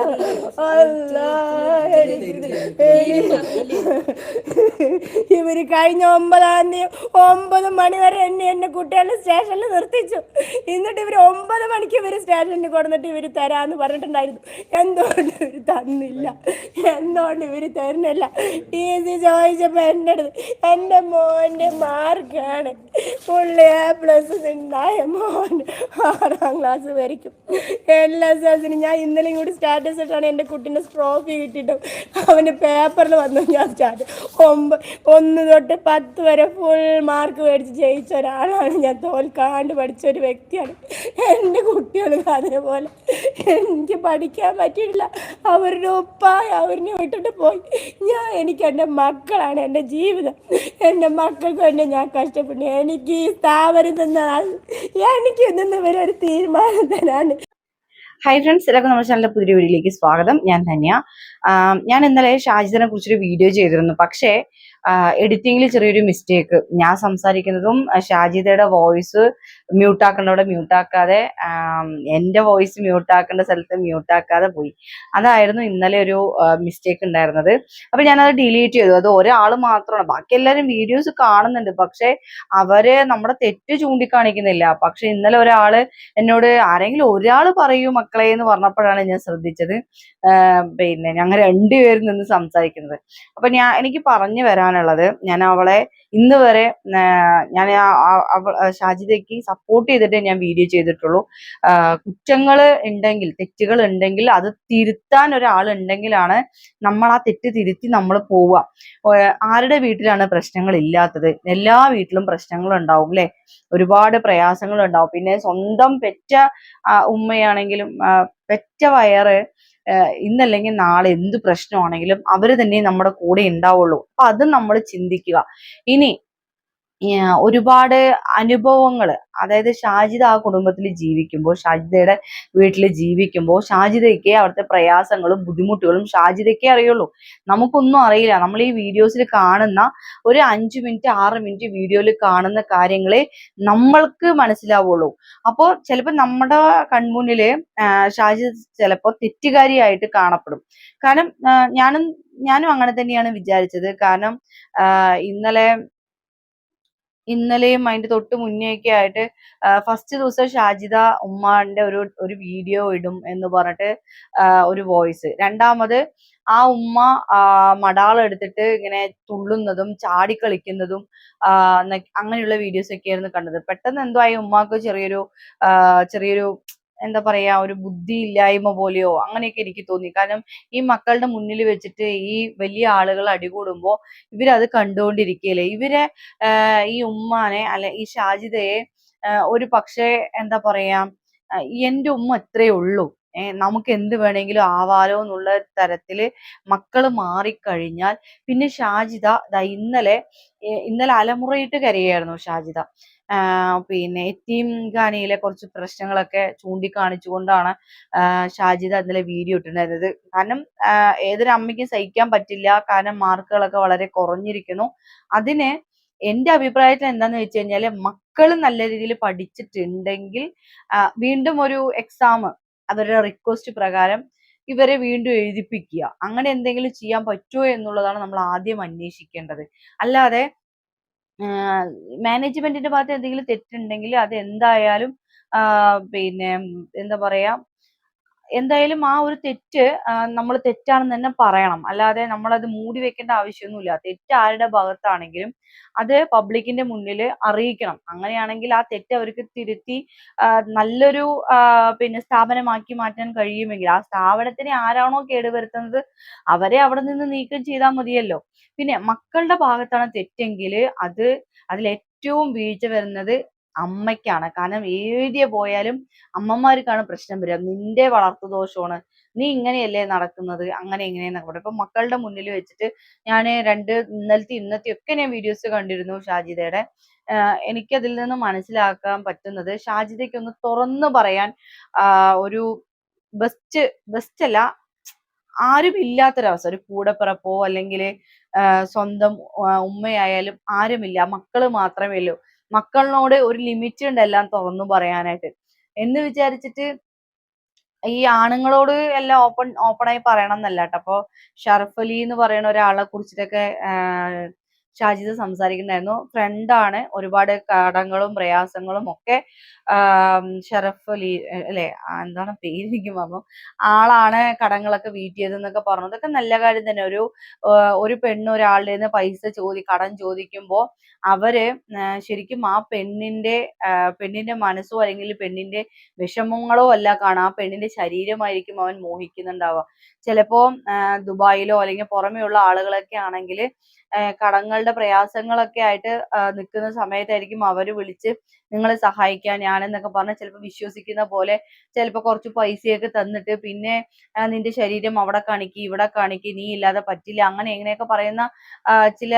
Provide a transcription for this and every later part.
അല്ലാ, എനിക്ക് ഇവർ കഴിഞ്ഞ ഒമ്പതാം തീയതി ഒമ്പത് മണി വരെ എന്നെ എന്നെ കുട്ടികളെ സ്റ്റേഷനിൽ നിർത്തിച്ചു. എന്നിട്ട് ഇവർ ഒമ്പത് മണിക്ക് ഇവർ സ്റ്റേഷനിൽ കൊടുത്തിട്ട് ഇവർ തരാന്ന് പറഞ്ഞിട്ടുണ്ടായിരുന്നു. എന്തുകൊണ്ട് ഇവർ തന്നില്ല? എന്തുകൊണ്ട് ഇവർ തരുന്നില്ല? ടി സി ചോദിച്ചപ്പോ എന്റെ അടുത്ത് എന്റെ മോന്റെ മാർക്കാണ്. പുള്ളി എ പ്ലസ് ഉണ്ടായ മോൻ ആറാം ക്ലാസ് വരയ്ക്കും. എല്ലാ എസ് ഞാൻ ഇന്നലെയും കൂടി സ്റ്റാറ്റസ് ഇട്ടാണ് എന്റെ കുട്ടീന്റെ ട്രോഫി കിട്ടിയിട്ടും അവന് പേപ്പറിൽ വന്നു ഞാൻ സ്റ്റാർട്ട് ഒമ്പ ഒന്ന് തൊട്ട് പത്ത് വരെ ഫുൾ മാർക്ക് മേടിച്ച് ജയിച്ച ഒരാളാണ് ഞാൻ. തോൽക്കാണ്ട് പഠിച്ച ഒരു വ്യക്തിയാണ്. എന്റെ കുട്ടികൾ അതേപോലെ എനിക്ക് പഠിക്കാൻ പറ്റിയിട്ടില്ല. അവരുടെ ഉപ്പായ അവരിനെ വിട്ടിട്ട് പോയി. ഞാൻ എനിക്ക് എന്റെ മക്കളാണ് എന്റെ ജീവിതം. എന്റെ മക്കൾക്ക് വേണ്ടി ഞാൻ കഷ്ടപ്പെട്ടു എനിക്ക് ഈ സ്ഥാപനം തന്നാൽ എനിക്ക് നിന്ന് ഇവരൊരു തീരുമാനം തരാണ് ഹായ് ഫ്രണ്ട്സ് എല്ലാവർക്കും നമ്മുടെ ചാനലിലെ പുതിയ വീഡിയോയിലേക്ക് സ്വാഗതം. ഞാൻ ധന്യ ഞാൻ ഇന്നലെ ഷാജിദിനെ കുറിച്ചൊരു വീഡിയോ ചെയ്തിരുന്നു. പക്ഷേ എഡിറ്റിംഗിൽ ചെറിയൊരു മിസ്റ്റേക്ക് ഞാൻ സംസാരിക്കുന്നതും ഷാജിദയുടെ വോയിസ് മ്യൂട്ടാക്കേണ്ടവിടെ മ്യൂട്ടാക്കാതെ എന്റെ വോയിസ് മ്യൂട്ടാക്കേണ്ട സ്ഥലത്ത് മ്യൂട്ടാക്കാതെ പോയി. അതായിരുന്നു ഇന്നലെ ഒരു മിസ്റ്റേക്ക് ഉണ്ടായിരുന്നത്. അപ്പൊ ഞാനത് ഡിലീറ്റ് ചെയ്തു. അത് ഒരാൾ മാത്രമാണ്. ബാക്കി എല്ലാവരും വീഡിയോസ് കാണുന്നുണ്ട്. പക്ഷേ അവർ നമ്മുടെ തെറ്റ് ചൂണ്ടിക്കാണിക്കുന്നില്ല. പക്ഷെ ഇന്നലെ ഒരാൾ എന്നോട് ആരെങ്കിലും ഒരാൾ പറയൂ മക്കളെ എന്ന് പറഞ്ഞപ്പോഴാണ് ഞാൻ ശ്രദ്ധിച്ചത്. പിന്നെ ഞങ്ങൾ രണ്ടുപേരും നിന്ന് സംസാരിക്കുന്നത്. അപ്പൊ ഞാൻ എനിക്ക് പറഞ്ഞു വരാനുള്ളത് ഞാൻ അവളെ ഇന്ന് വരെ ഞാൻ ഷാജിദയ്ക്ക് സപ്പോർട്ട് ചെയ്തിട്ടേ ഞാൻ വീഡിയോ ചെയ്തിട്ടുള്ളൂ. കുറ്റങ്ങൾ ഉണ്ടെങ്കിൽ തെറ്റുകൾ ഉണ്ടെങ്കിൽ അത് തിരുത്താൻ ഒരാളുണ്ടെങ്കിലാണ് നമ്മൾ ആ തെറ്റ് തിരുത്തി നമ്മൾ പോവുക. ആരുടെ വീട്ടിലാണ് പ്രശ്നങ്ങൾ ഇല്ലാത്തത്? എല്ലാ വീട്ടിലും പ്രശ്നങ്ങൾ ഉണ്ടാവും അല്ലെ? ഒരുപാട് പ്രയാസങ്ങൾ ഉണ്ടാവും. പിന്നെ സ്വന്തം പെറ്റ ഉമ്മയാണെങ്കിലും പെറ്റ വയറ് ഇന്നല്ലെങ്കിൽ നാളെ എന്ത് പ്രശ്നമാണെങ്കിലും അവർ തന്നെ നമ്മുടെ കൂടെ ഉണ്ടാവുള്ളൂ. അപ്പൊ അത് നമ്മൾ ചിന്തിക്കുക. ഇനി ഒരുപാട് അനുഭവങ്ങൾ അതായത് ഷാജിദ ആ കുടുംബത്തിൽ ജീവിക്കുമ്പോൾ ഷാജിദയുടെ വീട്ടിൽ ജീവിക്കുമ്പോൾ ഷാജിദയ്ക്ക് അവിടുത്തെ പ്രയാസങ്ങളും ബുദ്ധിമുട്ടുകളും ഷാജിദയ്ക്കേ അറിയുള്ളൂ. നമുക്കൊന്നും അറിയില്ല. നമ്മൾ ഈ വീഡിയോസിൽ കാണുന്ന ഒരു അഞ്ചു മിനിറ്റ് ആറ് മിനിറ്റ് വീഡിയോയിൽ കാണുന്ന കാര്യങ്ങളെ നമ്മൾക്ക് മനസ്സിലാവുള്ളൂ. അപ്പോൾ ചിലപ്പോൾ നമ്മുടെ കൺമുന്നിൽ ഷാജിദ് ചിലപ്പോൾ തെറ്റുകാരിയായിട്ട് കാണപ്പെടും. കാരണം ഞാനും ഞാനും അങ്ങനെ തന്നെയാണ് വിചാരിച്ചത്. കാരണം ഇന്നലെ ഇന്നലെയും അതിന്റെ തൊട്ട് മുന്നേയൊക്കെ ആയിട്ട് ഫസ്റ്റ് ദിവസം ഷാജിദ ഉമ്മാന്റെ ഒരു ഒരു വീഡിയോ ഇടും എന്ന് പറഞ്ഞിട്ട് ഒരു വോയിസ് രണ്ടാമത് ആ ഉമ്മ ആ, മടാളം എടുത്തിട്ട് ഇങ്ങനെ തുള്ളുന്നതും ചാടിക്കളിക്കുന്നതും അങ്ങനെയുള്ള വീഡിയോസ് ഒക്കെ ആയിരുന്നു കണ്ടത്. പെട്ടെന്ന് എന്തോ ആയി ഉമ്മാക്ക് ചെറിയൊരു ചെറിയൊരു എന്താ പറയാ ഒരു ബുദ്ധി ഇല്ലായ്മ പോലെയോ അങ്ങനെയൊക്കെ എനിക്ക് തോന്നി. കാരണം ഈ മക്കളുടെ മുന്നിൽ വെച്ചിട്ട് ഈ വലിയ ആളുകൾ അടികൂടുമ്പോ ഇവരത് കണ്ടുകൊണ്ടിരിക്കുകയല്ലേ ഇവരെ ഈ ഉമ്മാനെ അല്ലെ ഈ ഷാജിദയെ ഒരു പക്ഷേ എന്താ പറയാ എന്റെ ഉമ്മ ഇത്രയേ ഉള്ളൂ. നമുക്ക് എന്ത് വേണമെങ്കിലും ആവാലോ എന്നുള്ള തരത്തിൽ മക്കൾ മാറിക്കഴിഞ്ഞാൽ പിന്നെ ഷാജിദ ദാ ഇന്നലെ ഇന്നലെ അലമുറയിട്ട് കരയായിരുന്നു ഷാജിദ. പിന്നെ എത്തീം ഖാനിയിലെ കുറച്ച് പ്രശ്നങ്ങളൊക്കെ ചൂണ്ടിക്കാണിച്ചുകൊണ്ടാണ് ഷാജിദ് ഇന്നലെ വീഡിയോ ഇട്ടിട്ടുണ്ടായിരുന്നത്. കാരണം ഏതൊരു അമ്മയ്ക്കും സഹിക്കാൻ പറ്റില്ല. കാരണം മാർക്കുകളൊക്കെ വളരെ കുറഞ്ഞിരിക്കുന്നു. അതിന് എന്റെ അഭിപ്രായത്തിൽ എന്താന്ന് വെച്ച് കഴിഞ്ഞാൽ മക്കൾ നല്ല രീതിയിൽ പഠിച്ചിട്ടുണ്ടെങ്കിൽ വീണ്ടും ഒരു എക്സാം അവരുടെ റിക്വസ്റ്റ് പ്രകാരം ഇവരെ വീണ്ടും എഴുതിപ്പിക്കുക. അങ്ങനെ എന്തെങ്കിലും ചെയ്യാൻ പറ്റുമോ എന്നുള്ളതാണ് നമ്മൾ ആദ്യം അന്വേഷിക്കേണ്ടത്. അല്ലാതെ മാനേജ്മെന്റിന്റെ ഭാഗത്ത് എന്തെങ്കിലും തെറ്റുണ്ടെങ്കിൽ അത് എന്തായാലും പിന്നെ എന്താ പറയാ എന്തായാലും ആ ഒരു തെറ്റ് നമ്മൾ തെറ്റാണെന്ന് തന്നെ പറയണം. അല്ലാതെ നമ്മൾ അത് മൂടി വെക്കേണ്ട ആവശ്യമൊന്നുമില്ല. തെറ്റ് ആരുടെ ഭാഗത്താണെങ്കിലും അത് പബ്ലിക്കിന്റെ മുന്നിൽ അറിയിക്കണം. അങ്ങനെയാണെങ്കിൽ ആ തെറ്റ് അവർക്ക് തിരുത്തി നല്ലൊരു പിന്നെ സ്ഥാപനമാക്കി മാറ്റാൻ കഴിയുമെങ്കിൽ ആ സ്ഥാപനത്തിനെ ആരാണോ കേടുവരുത്തുന്നത് അവരെ അവിടെ നിന്ന് നീക്കം ചെയ്താൽ മതിയല്ലോ. പിന്നെ മക്കളുടെ ഭാഗത്താണ് തെറ്റെങ്കിൽ അത് അതിൽ ഏറ്റവും വീഴ്ച വരുന്നത് അമ്മയ്ക്കാണ്. കാരണം ഏതിയ പോയാലും അമ്മമാർക്കാണ് പ്രശ്നം വരിക. നിന്റെ വളർത്തു ദോഷമാണ്. നീ ഇങ്ങനെയല്ലേ നടക്കുന്നത്? അങ്ങനെ ഇങ്ങനെയെന്നൊക്കെ പറയും. ഇപ്പൊ മക്കളുടെ മുന്നിൽ വെച്ചിട്ട് ഞാൻ രണ്ട് ഇന്നലത്തെ ഇന്നത്തെ ഒക്കെ ഞാൻ വീഡിയോസ് കണ്ടിരുന്നു ഷാജിതയുടെ എനിക്കതിൽ നിന്ന് മനസ്സിലാക്കാൻ പറ്റുന്നത് ഷാജിതയ്ക്ക് ഒന്ന് തുറന്നു പറയാൻ ഒരു ബെസ്റ്റ് ബെസ്റ്റ് അല്ല ആരും ഇല്ലാത്തൊരവസ്ഥ. ഒരു കൂടപ്പിറപ്പോ അല്ലെങ്കിൽ സ്വന്തം ഉമ്മയായാലും ആരുമില്ല. മക്കൾ മാത്രമേ ഉള്ളൂ. മക്കളിനോട് ഒരു ലിമിറ്റ് ഉണ്ട് എല്ലാം തുറന്നു പറയാനായിട്ട്. എന്ന് വിചാരിച്ചിട്ട് ഈ ആണുങ്ങളോട് എല്ലാം ഓപ്പൺ ഓപ്പണായി പറയണം എന്നല്ല കേട്ടോ അപ്പൊ ഷറഫ് അലി എന്ന് പറയുന്ന ഒരാളെ കുറിച്ചിട്ടൊക്കെ ഷാജിദ് സംസാരിക്കുന്നുണ്ടായിരുന്നു. ഫ്രണ്ടാണ് ഒരുപാട് കടങ്ങളും പ്രയാസങ്ങളും ഒക്കെ ഷറഫ് അലി അല്ലെ എന്താണ് പേര് എനിക്ക് മറന്നു. ആളാണ് കടങ്ങളൊക്കെ വീട്ടിയത് എന്നൊക്കെ പറഞ്ഞു. അതൊക്കെ നല്ല കാര്യം തന്നെ. ഒരു ഒരു പെണ്ണ് ഒരാളുടെ നിന്ന് പൈസ ചോദി കടം ചോദിക്കുമ്പോൾ അവർ ശരിക്കും ആ പെണ്ണിന്റെ പെണ്ണിന്റെ മനസ്സോ അല്ലെങ്കിൽ പെണ്ണിന്റെ വിഷമങ്ങളോ അല്ല കാണാം ആ പെണ്ണിന്റെ ശരീരമായിരിക്കും അവൻ മോഹിക്കുന്നുണ്ടാവുക. ചിലപ്പോ ദുബായിലോ അല്ലെങ്കിൽ പുറമെയുള്ള ആളുകളൊക്കെ ആണെങ്കിൽ കടങ്ങളുടെ പ്രയാസങ്ങളൊക്കെ ആയിട്ട് നിൽക്കുന്ന സമയത്തായിരിക്കും അവർ വിളിച്ച് നിങ്ങളെ സഹായിക്കാൻ ഞാനെന്നൊക്കെ പറഞ്ഞ് ചിലപ്പോൾ വിശ്വസിക്കുന്ന പോലെ ചിലപ്പോൾ കുറച്ച് പൈസയൊക്കെ തന്നിട്ട് പിന്നെ നിന്റെ ശരീരം അവിടെ കാണിക്ക് ഇവിടെ കാണിക്ക് നീ ഇല്ലാതെ പറ്റില്ല അങ്ങനെ ഇങ്ങനെയൊക്കെ പറയുന്ന ചില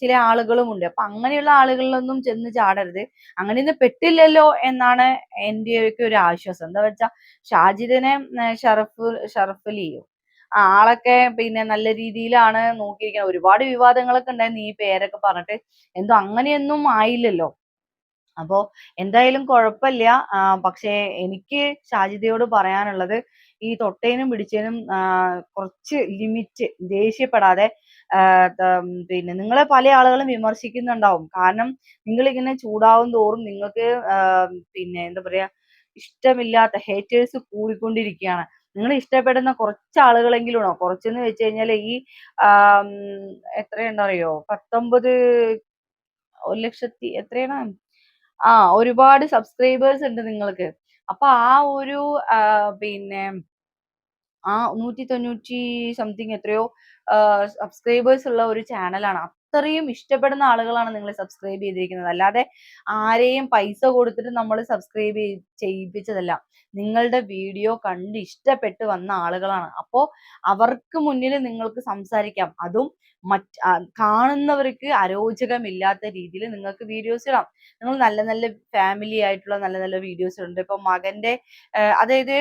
ചില ആളുകളുമുണ്ട്. അപ്പൊ അങ്ങനെയുള്ള ആളുകളിലൊന്നും ചെന്ന് ചാടരുത്. അങ്ങനെയൊന്നും പെട്ടില്ലല്ലോ എന്നാണ് എന്റെയൊക്കെ ഒരു ആശ്വാസം. എന്താ വെച്ചാൽ ഷാജിദിനെ ഷറഫ് ഷറഫലിയോ ആളൊക്കെ പിന്നെ നല്ല രീതിയിലാണ് നോക്കിയിരിക്കുന്നത്. ഒരുപാട് വിവാദങ്ങളൊക്കെ ഉണ്ടായിരുന്നു ഈ പേരൊക്കെ പറഞ്ഞിട്ട്. എന്തോ അങ്ങനെയൊന്നും ആയില്ലല്ലോ. അപ്പോ എന്തായാലും കുഴപ്പമില്ല. പക്ഷേ എനിക്ക് ഷാജിതയോട് പറയാനുള്ളത് ഈ തൊട്ടേനും പിടിച്ചേനും കുറച്ച് ലിമിറ്റ് ദേഷ്യപ്പെടാതെ പിന്നെ നിങ്ങളെ പല ആളുകളും വിമർശിക്കുന്നുണ്ടാവും. കാരണം നിങ്ങൾ ഇങ്ങനെ ചൂടാവും തോറും നിങ്ങൾക്ക് പിന്നെ എന്താ പറയാ ഇഷ്ടമില്ലാത്ത ഹേറ്റേഴ്സ് കൂടിക്കൊണ്ടിരിക്കുകയാണ്. നിങ്ങൾ ഇഷ്ടപ്പെടുന്ന കുറച്ച് ആളുകളെങ്കിലും ഉണ്ടോ കുറച്ചെന്ന് വെച്ച് കഴിഞ്ഞാൽ ഈ എത്രയുണ്ടെന്ന് എത്രയുണ്ടോ അറിയോ പത്തൊമ്പത് ഒരു ലക്ഷത്തി എത്രയാണ്? ആ ഒരുപാട് സബ്സ്ക്രൈബേഴ്സ് ഉണ്ട് നിങ്ങൾക്ക്. അപ്പൊ ആ ഒരു പിന്നെ ആ നൂറ്റി തൊണ്ണൂറ്റി സംതിങ് എത്രയോ സബ്സ്ക്രൈബേഴ്സ് ഉള്ള ഒരു ചാനലാണ് അത്രയും ഇഷ്ടപ്പെടുന്ന ആളുകളാണ് നിങ്ങൾ സബ്സ്ക്രൈബ് ചെയ്തിരിക്കുന്നത്. അല്ലാതെ ആരെയും പൈസ കൊടുത്തിട്ട് നമ്മൾ സബ്സ്ക്രൈബ് ചെയ്യിപ്പിച്ചതല്ല. നിങ്ങളുടെ വീഡിയോ കണ്ട് ഇഷ്ടപ്പെട്ട് വന്ന ആളുകളാണ്. അപ്പോ അവർക്ക് മുന്നിൽ നിങ്ങൾക്ക് സംസാരിക്കാം. അതും മറ്റ് കാണുന്നവർക്ക് അരോചകമില്ലാത്ത രീതിയിൽ നിങ്ങൾക്ക് വീഡിയോസ് ഇടാം. നിങ്ങൾ നല്ല നല്ല ഫാമിലി ആയിട്ടുള്ള നല്ല നല്ല വീഡിയോസ് ഉണ്ട് ഇപ്പൊ മകന്റെ അതായത്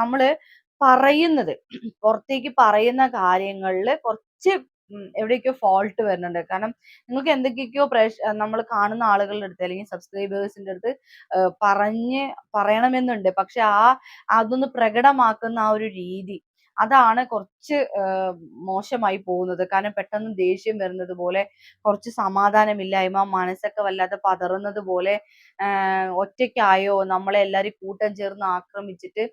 നമ്മൾ പറയുന്നത്. പുറത്തേക്ക് പറയുന്ന കാര്യങ്ങളിൽ കുറച്ച് എവിടെയൊക്കെയോ ഫോൾട്ട് വരുന്നുണ്ട്. കാരണം നിങ്ങൾക്ക് എന്തൊക്കെയൊക്കെയോ പ്രേക്ഷ നമ്മൾ കാണുന്ന ആളുകളുടെ അടുത്ത് അല്ലെങ്കിൽ സബ്സ്ക്രൈബേഴ്സിന്റെ അടുത്ത് പറഞ്ഞ് പറയണമെന്നുണ്ട്. പക്ഷെ ആ അതൊന്ന് പ്രകടമാക്കുന്ന ആ ഒരു രീതി അതാണ് കുറച്ച് മോശമായി പോകുന്നത്. കാരണം പെട്ടെന്ന് ദേഷ്യം വരുന്നത് പോലെ കുറച്ച് സമാധാനമില്ലായ്മ മനസ്സൊക്കെ വല്ലാതെ പതറുന്നത് പോലെ ഒറ്റയ്ക്കായോ നമ്മളെ എല്ലാരും കൂട്ടം ചേർന്ന് ആക്രമിച്ചിട്ട്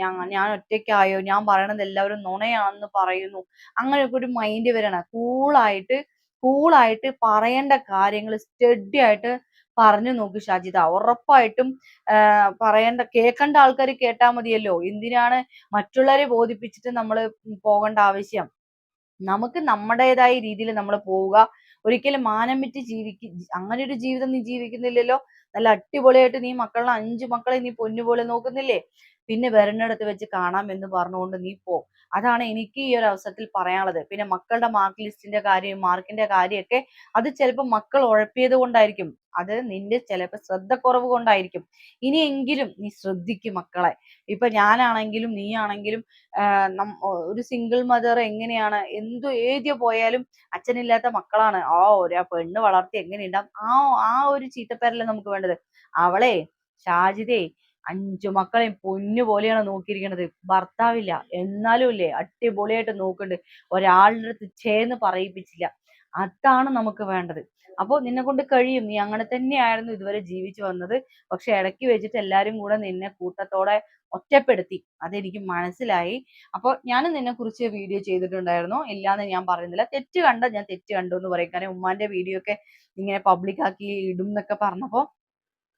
ഞാൻ ഞാൻ ഒറ്റയ്ക്കായോ ഞാൻ പറയണത് എല്ലാവരും നുണയാണെന്ന് പറയുന്നു. അങ്ങനെയൊക്കെ ഒരു മൈൻഡ് വരണം. കൂളായിട്ട് കൂളായിട്ട് പറയേണ്ട കാര്യങ്ങൾ സ്റ്റഡി ആയിട്ട് പറഞ്ഞു നോക്ക് ഷാജിത ഉറപ്പായിട്ടും പറയേണ്ട കേൾക്കേണ്ട ആൾക്കാർ കേട്ടാ മതിയല്ലോ. എന്തിനാണ് മറ്റുള്ളവരെ ബോധിപ്പിച്ചിട്ട് നമ്മൾ പോകേണ്ട ആവശ്യം? നമുക്ക് നമ്മുടേതായ രീതിയിൽ നമ്മൾ പോവുക. ഒരിക്കലും മാനം വിറ്റ് ജീവിക്ക അങ്ങനെ ഒരു ജീവിതം നീ ജീവിക്കുന്നില്ലല്ലോ. നല്ല അടിപൊളിയായിട്ട് നീ മക്കളെ അഞ്ചു മക്കളെ നീ പൊന്നുപോലെ നോക്കുന്നില്ലേ? പിന്നെ വരണ്ടടുത്ത് വെച്ച് കാണാം എന്ന് പറഞ്ഞുകൊണ്ട് നീ പോ. അതാണ് എനിക്ക് ഈ ഒരു അവസരത്തിൽ പറയാനുള്ളത്. പിന്നെ മക്കളുടെ മാർക്ക് ലിസ്റ്റിന്റെ കാര്യം മാർക്കിന്റെ കാര്യമൊക്കെ അത് ചിലപ്പോൾ മക്കൾ ഉഴപ്പിയത് കൊണ്ടായിരിക്കും. അത് നിന്റെ ചിലപ്പോൾ ശ്രദ്ധക്കുറവ് കൊണ്ടായിരിക്കും. ഇനിയെങ്കിലും നീ ശ്രദ്ധിക്കും മക്കളെ. ഇപ്പൊ ഞാനാണെങ്കിലും നീ ആണെങ്കിലും ഒരു സിംഗിൾ മദർ എങ്ങനെയാണ് എന്തു ഏതിയ പോയാലും അച്ഛനില്ലാത്ത മക്കളാണ്. ആ ഒരു ആ പെണ്ണ് വളർത്തി എങ്ങനെയുണ്ടാവും? ആ ആ ഒരു ചീത്തപ്പേരല്ലേ നമുക്ക് വേണ്ടത്. അവളെ ഷാജിദേ അഞ്ചു മക്കളെയും പൊന്നു പോലെയാണ് നോക്കിയിരിക്കുന്നത് ഭർത്താവില്ല. എന്നാലും ഇല്ലേ അടിപൊളിയായിട്ട് നോക്കുന്നുണ്ട് ഒരാളുടെ അടുത്ത് ചേന്ന് പറയിപ്പിച്ചില്ല. അതാണ് നമുക്ക് വേണ്ടത്. അപ്പോൾ നിന്നെ കൊണ്ട് കഴിയും. നീ അങ്ങനെ തന്നെയായിരുന്നു ഇതുവരെ ജീവിച്ചു വന്നത്. പക്ഷെ ഇടയ്ക്ക് വെച്ചിട്ട് എല്ലാരും കൂടെ നിന്നെ കൂട്ടത്തോടെ ഒറ്റപ്പെടുത്തി. അതെനിക്ക് മനസ്സിലായി. അപ്പോൾ ഞാൻ നിന്നെ കുറിച്ച് വീഡിയോ ചെയ്തിട്ടുണ്ടായിരുന്നു. ഇല്ലാന്ന് ഞാൻ പറയുന്നില്ല. തെറ്റ് കണ്ട ഞാൻ തെറ്റ് കണ്ടു എന്ന് പറയും. കാരണം ഉമ്മാന്റെ വീഡിയോ ഒക്കെ ഇങ്ങനെ പബ്ലിക് ആക്കി ഇടും എന്നൊക്കെ പറഞ്ഞപ്പോ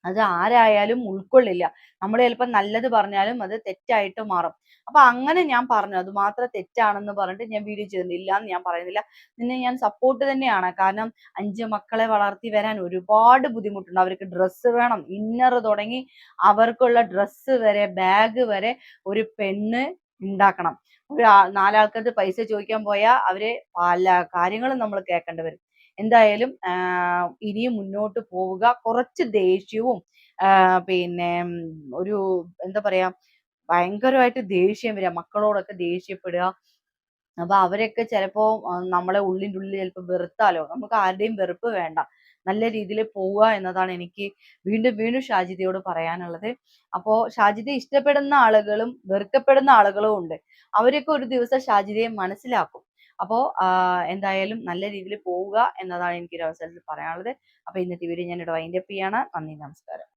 അത് ആരായാലും ഉൾക്കൊള്ളില്ല. നമ്മൾ ചിലപ്പോൾ നല്ലത് പറഞ്ഞാലും അത് തെറ്റായിട്ട് മാറും. അപ്പൊ അങ്ങനെ ഞാൻ പറഞ്ഞു. അത് മാത്രം തെറ്റാണെന്ന് പറഞ്ഞിട്ട് ഞാൻ വീഡിയോ ചെയ്തിട്ടില്ല എന്ന് ഞാൻ പറയുന്നില്ല. നിന്നെ ഞാൻ സപ്പോർട്ട് തന്നെയാണ്. കാരണം അഞ്ച് മക്കളെ വളർത്തി വരാൻ ഒരുപാട് ബുദ്ധിമുട്ടുണ്ട്. അവർക്ക് ഡ്രസ്സ് വേണം. ഇന്നർ തുടങ്ങി അവർക്കുള്ള ഡ്രസ്സ് വരെ ബാഗ് വരെ ഒരു പെണ്ണ് ഉണ്ടാക്കണം. ഒരു നാലാൾക്കത് പൈസ ചോദിക്കാൻ പോയാൽ അവർ പല കാര്യങ്ങളും നമ്മൾ കേൾക്കേണ്ടി വരും. എന്തായാലും ഇനിയും മുന്നോട്ട് പോവുക. കുറച്ച് ദേഷ്യവും പിന്നെ ഒരു എന്താ പറയാ ഭയങ്കരമായിട്ട് ദേഷ്യം വരിക മക്കളോടൊക്കെ ദേഷ്യപ്പെടുക. അപ്പൊ അവരൊക്കെ ചിലപ്പോ നമ്മളെ ഉള്ളിന്റെ ഉള്ളിൽ ചിലപ്പോ വെറുത്താലോ? നമുക്ക് ആരുടെയും വെറുപ്പ് വേണ്ട. നല്ല രീതിയിൽ പോവുക എന്നതാണ് എനിക്ക് വീണ്ടും വീണ്ടും ഷാജിതയോട് പറയാനുള്ളത്. അപ്പോൾ ഷാജിത ഇഷ്ടപ്പെടുന്ന ആളുകളും വെറുക്കപ്പെടുന്ന ആളുകളും ഉണ്ട്. അവരൊക്കെ ഒരു ദിവസം ഷാജിതയെ മനസ്സിലാക്കും. അപ്പോൾ എന്തായാലും നല്ല രീതിയിൽ പോവുക എന്നതാണ് എനിക്ക് ഒരു അവസരത്തിൽ പറയാനുള്ളത്. അപ്പോൾ ഇന്നത്തെ വീഡിയോ ഞാൻ ഇവിടെ വൈൻഡപ്പ് ചെയ്യാണ്. നന്ദി നമസ്കാരം.